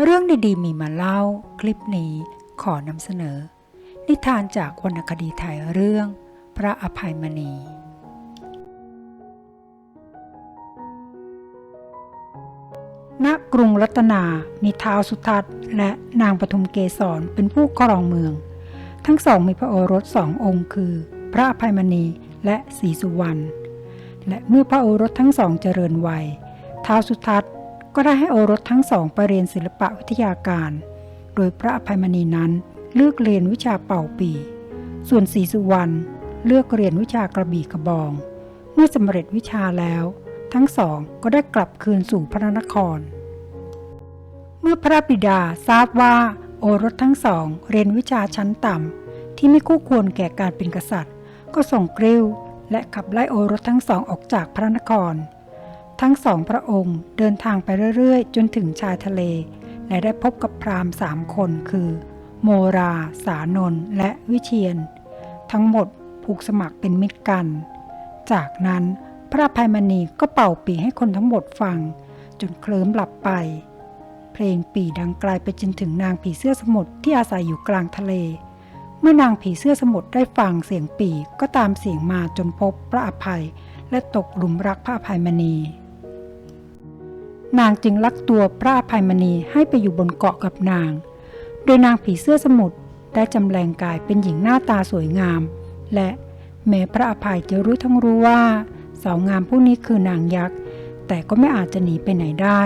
เรื่องดีๆ มีมาเล่า คลิปนี้ขอนำเสนอ นิทานจากวรรณคดีไทยเรื่อง พระอภัยมณี ณ กรุงรัตนา มีท้าวสุทัศน์ และนางปทุมเกษรเป็นผู้ครองเมือง ทั้งสองมีพระโอรสสององค์คือ พระอภัยมณีและศรีสุวรรณ และเมื่อพระโอรสทั้งสองเจริญวัยท้าวสุทัศน์ ก็ได้ให้โอรสทั้งสองไปเรียนศิลปะวิทยาการ โดยพระอภัยมณีนั้นเลือกเรียนวิชาเป่าปี ส่วนศรีสุวรรณเลือกเรียนวิชากระบี่กระบอง เมื่อสำเร็จวิชาแล้ว ทั้งสองก็ได้กลับคืนสู่พระนคร เมื่อพระบิดาทราบว่าโอรสทั้งสองเรียนวิชาชั้นต่ำที่ไม่คู่ควรแก่การเป็นกษัตริย์ ก็ส่งกริ้วและขับไล่โอรสทั้งสองออกจากพระนคร ทั้งสองพระองค์เดินทางไปเรื่อยๆ จนถึงชายทะเล และได้พบกับพราหมณ์สามคนคือ โมรา สานนและวิเชียน ทั้งหมดผูกสมัครเป็นมิตรกัน จากนั้นพระอภัยมณีก็เป่าปีให้คนทั้งหมดฟัง จนเคลิ้มหลับไป เพลงปีดังไกลไปจนถึงนางผีเสื้อสมุทรที่อาศัยอยู่กลางทะเล เมื่อนางผีเสื้อสมุทรได้ฟังเสียงปีก็ตามเสียงมาจนพบพระอภัย และตกหลุมรักพระอภัยมณี นางจึงลักตัวพระอภัยมณีให้ไปอยู่บนเกาะกับนาง โดยนางผีเสื้อสมุทรได้จำแรงกายเป็นหญิงหน้าตาสวยงาม และแม้พระอภัยจะรู้ทั้งรู้ว่า สาวงามผู้นี้คือนางยักษ์ แต่ก็ไม่อาจจะหนีไปไหนได้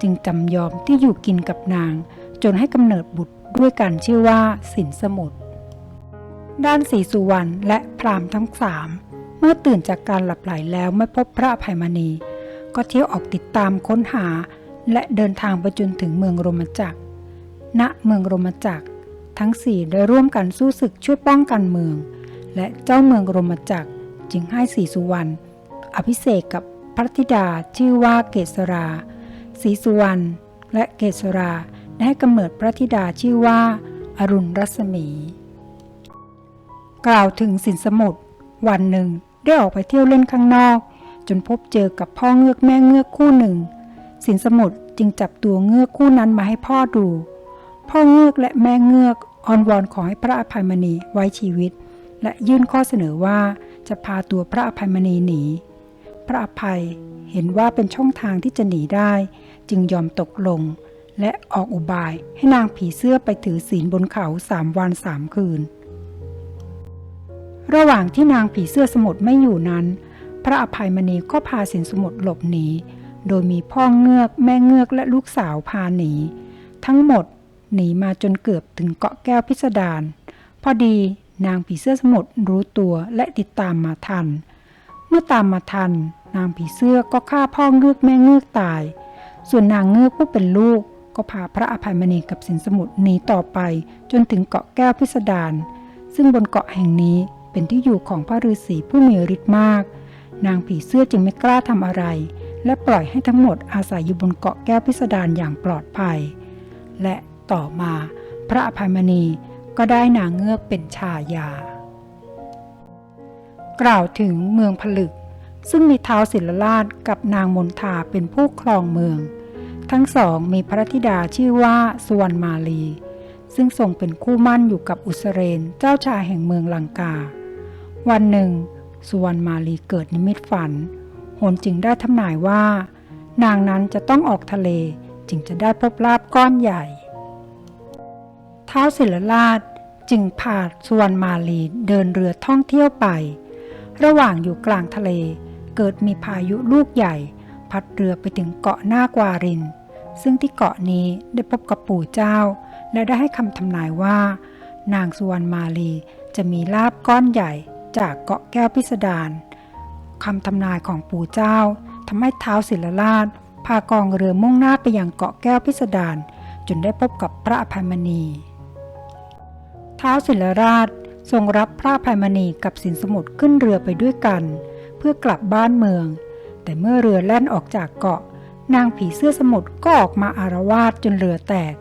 จึงจำยอมที่อยู่กินกับนาง จนให้กำเนิดบุตรด้วยกันชื่อว่าสินสมุทรด้านศรีสุวรรณและพรามทั้งสามเมื่อตื่นจากการหลับไหลแล้วไม่พบพระอภัยมณี ก็เที่ยวออกติดตามค้นหา และเดินทางไปจนถึงเมืองโรมจักร ณ เมืองโรมจักร ทั้งสี่ได้ร่วมกันสู้ศึกช่วยป้องกันเมือง และเจ้าเมืองโรมจักรจึงให้ศรีสุวรรณอภิเษกกับพระธิดาชื่อว่าเกษราศรีสุวรรณและเกษราได้ให้กำเนิดพระธิดาชื่อว่า อรุณรัศมี กล่าวถึงสินสมุทรวันหนึ่งได้ออกไปเที่ยวเล่นข้างนอก จนพบเจอกับพ่อเงือกแม่เงือกคู่หนึ่ง สินสมุทรจึงจับตัวเงือกคู่นั้นมาให้พ่อดู พ่อเงือกและแม่เงือกอ้อนวอนขอให้พระอภัยมณีไว้ชีวิต และยื่นข้อเสนอว่าจะพาตัวพระอภัยมณีหนี พระอภัยเห็นว่าเป็นช่องทางที่จะหนีได้ จึงยอมตกลง และออกอุบายให้นางผีเสื้อไปถือศีลบนเขาสามวันสามคืน ระหว่างที่นางผีเสื้อสมุทรไม่อยู่นั้น พระอภัยมณีก็พาสินสมุทรหลบหนี โดยมีพ่อเงือกแม่เงือกและลูกสาวพาหนี ทั้งหมดหนีมาจนเกือบถึงเกาะแก้วพิสดารพอดีนางผีเสื้อสมุทรรู้ตัวและติดตามมาทัน เมื่อตามมาทัน นางผีเสื้อก็ฆ่าพ่อเงือกแม่เงือกตาย ส่วนนางเงือกผู้เป็นลูกก็พาพระอภัยมณีกับสินสมุทรหนีต่อไปจนถึงเกาะแก้วพิสดารซึ่งบนเกาะแห่งนี้เป็นที่อยู่ของพระฤาษีผู้มีฤทธิ์มาก นางผีเสื้อจึงไม่กล้าทำอะไร และปล่อยให้ทั้งหมดอาศัยอยู่บนเกาะแก้วพิสดารอย่างปลอดภัย และต่อมาพระอภัยมณีก็ได้นางเงือกเป็นชายา กล่าวถึงเมืองผลึก ซึ่งมีเท้าวศิลราชกับนางมนทาเป็นผู้ครองเมือง ทั้งสองมีพระธิดาชื่อว่าสุวรรณมาลี ซึ่งทรงเป็นคู่มั่นอยู่กับอุสเรนเจ้าชายแห่งเมืองลังกา วันหนึ่ง สุวรรณมาลีเกิดนิมิตฝันโหนจึงได้ทำนายว่า นางนั้นจะต้องออกทะเลจึงจะได้พบลาบก้อนใหญ่ ท้าวศิลราชจึงพาสุวรรณมาลีเดินเรือท่องเที่ยวไป ระหว่างอยู่กลางทะเล เกิดมีพายุลูกใหญ่ พัดเรือไปถึงเกาะหน้ากวาริน ซึ่งที่เกาะนี้ได้พบกับปู่เจ้า และได้ให้คำทำนายว่า นางสุวรรณมาลีจะมีลาบก้อนใหญ่ จากเกาะแก้วพิสดารคำทำนายของปู่เจ้าทำให้เท้าวศิลราช พากองเรือมุ่งหน้าไปยังเกาะแก้วพิสดารจนได้พบกับพระอภัยมณีท้าวศิลราชทรงรับพระภัยมณีกับสินสมุทรขึ้นเรือไปด้วยกัน เพื่อกลับบ้านเมือง แต่เมื่อเรือแล่นออกจากเกาะ นางผีเสื้อสมุทรก็ออกมาอารวาสจนเรือแตก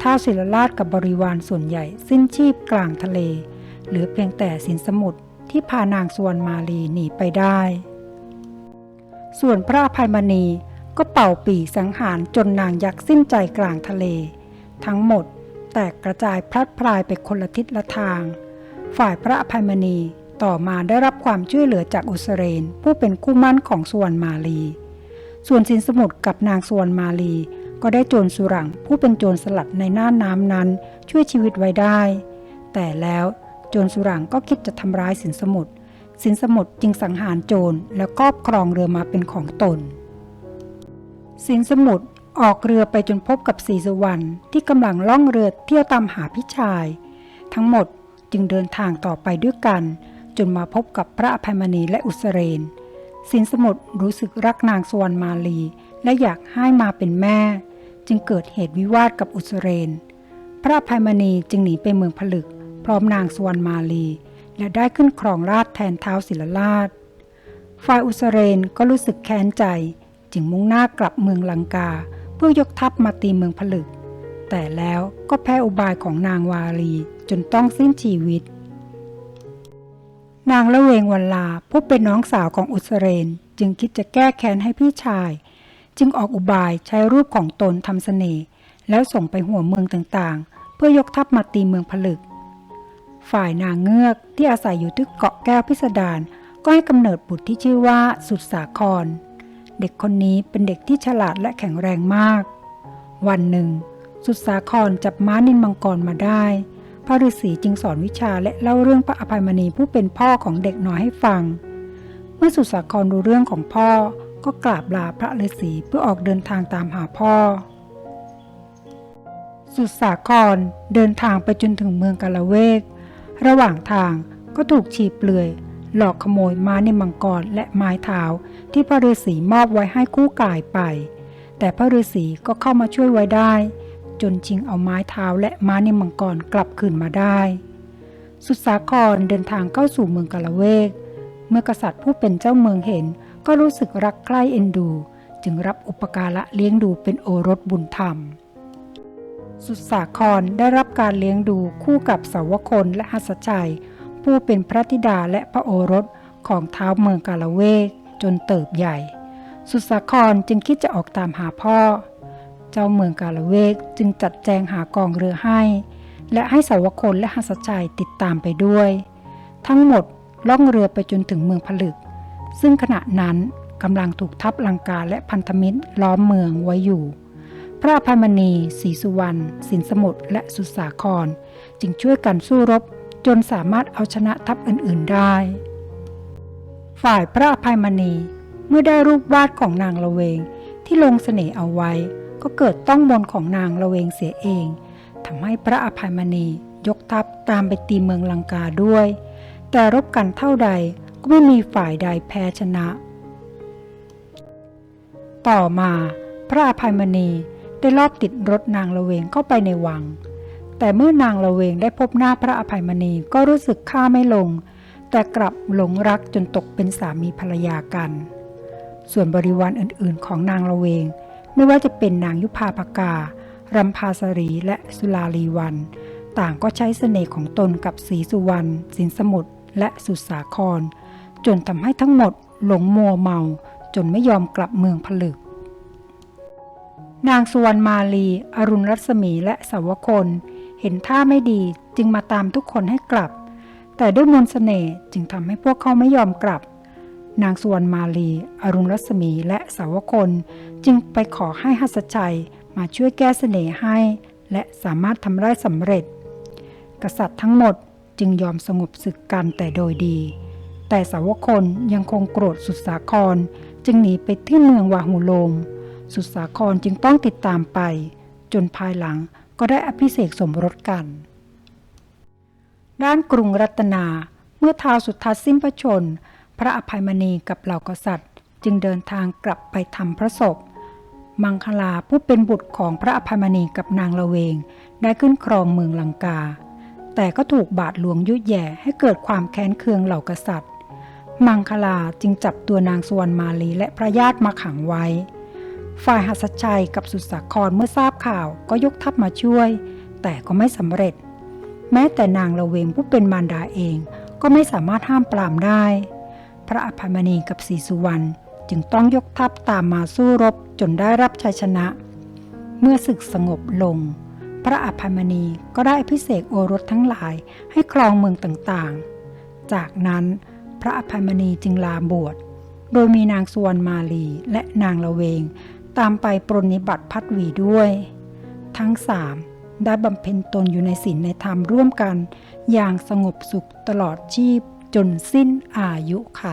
ท้าวศิลราชกับบริวารส่วนใหญ่สิ้นชีพกลางทะเล เหลือเพียงแต่สินสมุทร ที่พานางสวรรณมาลีหนีไปได้ ส่วนพระอภัยมณีก็เป่าปีสังหารจนนางยักษ์สิ้นใจกลางทะเล ทั้งหมดแตกกระจายพลัดพรายไปคนละทิศละทาง ฝ่ายพระอภัยมณีต่อมาได้รับความช่วยเหลือจากอุสเรน ผู้เป็นคู่มั่นของสวนมาลี ส่วนสินสมุทรกับนางสวนมาลี ก็ได้โจรสุรังผู้เป็นโจรสลัดในหน้าน้ำนั้นช่วยชีวิตไว้ได้ แต่แล้ว โจรสุรังก็คิดจะทำร้ายสินสมุทรสินสมุทรจึงสังหารโจรแล้วครอบครองเรือมาเป็นของตน สินสมุทรออกเรือไปจนพบกับสีสุวรรณที่กำลังล่องเรือเที่ยวตามหาพี่ชาย ทั้งหมดจึงเดินทางต่อไปด้วยกัน จนมาพบกับพระอภัยมณีและอุสเรน สินสมุทรรู้สึกรักนางสวรรณมาลี และอยากให้มาเป็นแม่ จึงเกิดเหตุวิวาทกับอุสเรน พระอภัยมณีจึงหนีไปเมืองผลึก พร้อมนางสวรรมาลี และได้ขึ้นครองราชแทนเท้าวศิลราช ฝ่ายอุสเรนก็รู้สึกแค้นใจ จึงมุ่งหน้ากลับเมืองลังกา เพื่อยกทัพมาตีเมืองผลึก แต่แล้วก็แพ้อุบายของนางวาลีจนต้องสิ้นชีวิต นางละเวงวันลาผู้เป็นน้องสาวของอุสเรนจึงคิดจะแก้แค้นให้พี่ชาย จึงออกอุบายใช้รูปของตนทำเสน่ห์แล้วส่งไปหัวเมืองต่างๆ เพื่อยกทัพมาตีเมืองผลึก ฝ่ายนางเงือกที่อาศัยอยู่ที่เกาะแก้วพิสดารก็ให้กำเนิดบุตรที่ชื่อว่าสุดสาคร เด็กคนนี้เป็นเด็กที่ฉลาดและแข็งแรงมาก วันหนึ่ง สุดสาครจับม้านินมังกรมาได้ พระฤาษีจึงสอนวิชาและเล่าเรื่องพระอภัยมณีผู้เป็นพ่อของเด็กน้อยให้ฟัง เมื่อสุดสาครรู้เรื่องของพ่อก็กราบลาพระฤาษีเพื่อออกเดินทางตามหาพ่อ สุดสาครเดินทางไปจนถึงเมืองกาละเวก ระหว่างทางก็ถูกฉีบเปลือย หลอกขโมยม้าในมังกรและไม้เท้าที่พระฤาษีมอบไว้ให้คู่กายไป แต่พระฤาษีก็เข้ามาช่วยไว้ได้ จนชิงเอาไม้เท้าและม้าในมังกรกลับคืนมาได้ สุดสาครเดินทางเข้าสู่เมืองกาละเวก เมื่อกษัตริย์ผู้เป็นเจ้าเมืองเห็น ก็รู้สึกรักใคร่เอ็นดู จึงรับอุปการะเลี้ยงดูเป็นโอรสบุญธรรม สุดสาครได้รับการเลี้ยงดูคู่กับสาวคนและหัสชัย ผู้เป็นพระธิดาและพระโอรสของเท้าวเมืองกาละเวกจนเติบใหญ่ สุดสาครจึงคิดจะออกตามหาพ่อ เจ้าเมืองกาละเวกจึงจัดแจงหากองเรือให้ และให้สาวคนและหัสชัยติดตามไปด้วย ทั้งหมดล่องเรือไปจนถึงเมืองผลึก ซึ่งขณะนั้นกำลังถูกทัพลังกาและพันธมิตรล้อมเมืองไว้อยู่ พระอภัยมณีศรีสุวรรณ สินสมุทร และสุสาคร จึงช่วยกันสู้รบจนสามารถเอาชนะทัพอื่น ๆ ได้ ฝ่ายพระภัยมณีเมื่อได้รูปวาดของนางละเวงที่ลงเสน่ห์เอาไว้ ก็เกิดต้องมนของนางละเวงเสียเองทำให้พระอภัยมณียกทัพตามไปตีเมืองลังกาด้วย แต่รบกันเท่าใดก็ไม่มีฝ่ายใดแพ้ชนะ ต่อมาพระอภัยมณี ได้ลอบติดรถนางละเวงเข้าไปในวัง แต่เมื่อนางละเวงได้พบหน้าพระอภัยมณีก็รู้สึกฆ่าไม่ลง แต่กลับหลงรักจนตกเป็นสามีภรรยากัน ส่วนบริวารอื่นๆ ของนางละเวง ไม่ว่าจะเป็นนางยุพาภการำพาสรีและสุลาลีวัน ต่างก็ใช้เสน่ห์ของตนกับสีสุวรรณสินสมุทรและสุสาคร จนทำให้ทั้งหมดหลงมัวเมาจนไม่ยอมกลับเมืองผลึก นางสุวรรณมาลี อรุณรัศมีและสาวคน เห็นท่าไม่ดีจึงมาตามทุกคนให้กลับ แต่ด้วยมนต์เสน่ห์จึงทำให้พวกเขาไม่ยอมกลับ นางสุวรรณมาลี อรุณรัศมีและสาวคนจึงไปขอให้หัสชัยมาช่วยแก้เสน่ห์ให้ และสามารถทำได้สำเร็จ กษัตริย์ทั้งหมดจึงยอมสงบศึกกันแต่โดยดี แต่สาวคนยังคงโกรธสุดสาคร จึงหนีไปที่เมืองวาหูโลม สุดสาครจึงต้องติดตามไป จนภายหลังก็ได้อภิเษกสมรสกัน ด้านกรุงรัตนา เมื่อท้าวสุทัศน์สิ้นพระชน พระอภัยมณีกับเหล่ากษัตริย์ จึงเดินทางกลับไปทำพระศพ มังคลาผู้เป็นบุตรของพระอภัยมณีกับนางละเวง ได้ขึ้นครองเมืองลังกา แต่ก็ถูกบาทหลวงยุยแย่ให้เกิดความแค้นเคืองเหล่ากษัตริย์ มังคลาจึงจับตัวนางสวรรณมาลีและพระญาติมาขังไว้ ฝ่ายหัสชัยกับสุดสาครเมื่อทราบข่าวก็ยกทัพมาช่วย แต่ก็ไม่สำเร็จ แม้แต่นางละเวงผู้เป็นมารดาเองก็ไม่สามารถห้ามปรามได้ พระอภัยมณีกับศรีสุวรรณจึงต้องยกทัพตามมาสู้รบจนได้รับชัยชนะ เมื่อศึกสงบลง พระอภัยมณีก็ได้พิเศษโอรสทั้งหลายให้ครองเมืองต่างๆ จากนั้นพระอภัยมณีจึงลาบวช โดยมีนางสุวรรณมาลีและนางละเวง ตามไปปรนนิบัติพัดวีด้วย ทั้งสามได้บำเพ็ญตนอยู่ในศีลในธรรมร่วมกัน อย่างสงบสุขตลอดชีพจนสิ้นอายุไข